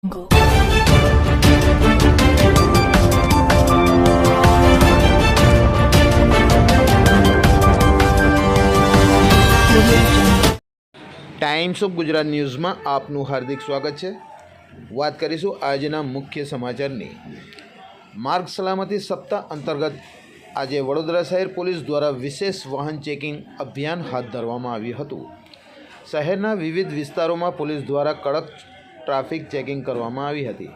Times of Gujarat ન્યૂઝમાં આપનું હાર્દિક સ્વાગત છે. વાત કરીશું આજના મુખ્ય સમાચારની. માર્ગ સલામતી સપ્તાહ અંતર્ગત આજે વડોદરા શહેર પોલીસ દ્વારા વિશેષ વાહન ચેકિંગ અભિયાન હાથ ધરવામાં આવ્યું હતું. શહેરના વિવિધ વિસ્તારોમાં પોલીસ દ્વારા કડક ટ્રાફિક ચેકિંગ કરવામાં આવી હતી.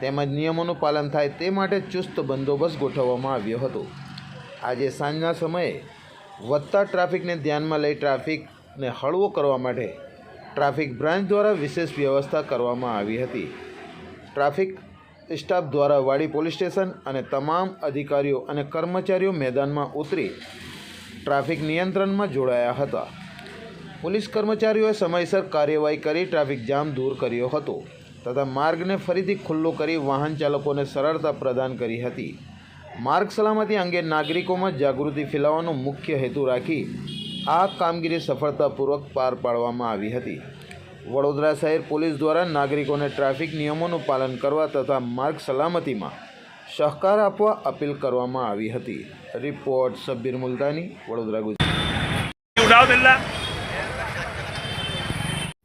તેમજ નિયમોનું પાલન થાય તે માટે ચુસ્ત બંદોબસ્ત ગોઠવવામાં આવ્યો હતો. આજે સાંજના સમયે વધતા ટ્રાફિકને ધ્યાનમાં લઈ ટ્રાફિકને હળવો કરવા માટે ટ્રાફિક બ્રાન્ચ દ્વારા વિશેષ વ્યવસ્થા કરવામાં આવી હતી. ટ્રાફિક સ્ટાફ દ્વારા વાડી પોલીસ સ્ટેશન અને તમામ અધિકારીઓ અને કર્મચારીઓ મેદાનમાં ઉતરી ટ્રાફિક નિયંત્રણમાં જોડાયા હતા. પોલીસ કર્મચારીઓએ સમયસર કાર્યવાહી કરી, ટ્રાફિક જામ દૂર કર્યો હતો તથા માર્ગને ફરીથી ખુલ્લો કરી વાહન ચાલકોને સરળતા પ્રદાન કરી હતી. માર્ગ સલામતી અંગે નાગરિકોમાં જાગૃતિ ફેલાવવાનો મુખ્ય હેતુ રાખી આ કામગીરી સફળતાપૂર્વક પાર પાડવામાં આવી હતી. વડોદરા શહેર પોલીસ દ્વારા નાગરિકોને ટ્રાફિક નિયમોનું પાલન કરવા તથા માર્ગ સલામતીમાં સહકાર આપવા અપીલ કરવામાં આવી હતી. Report Sabbir Multani, Vadodara Gujarat.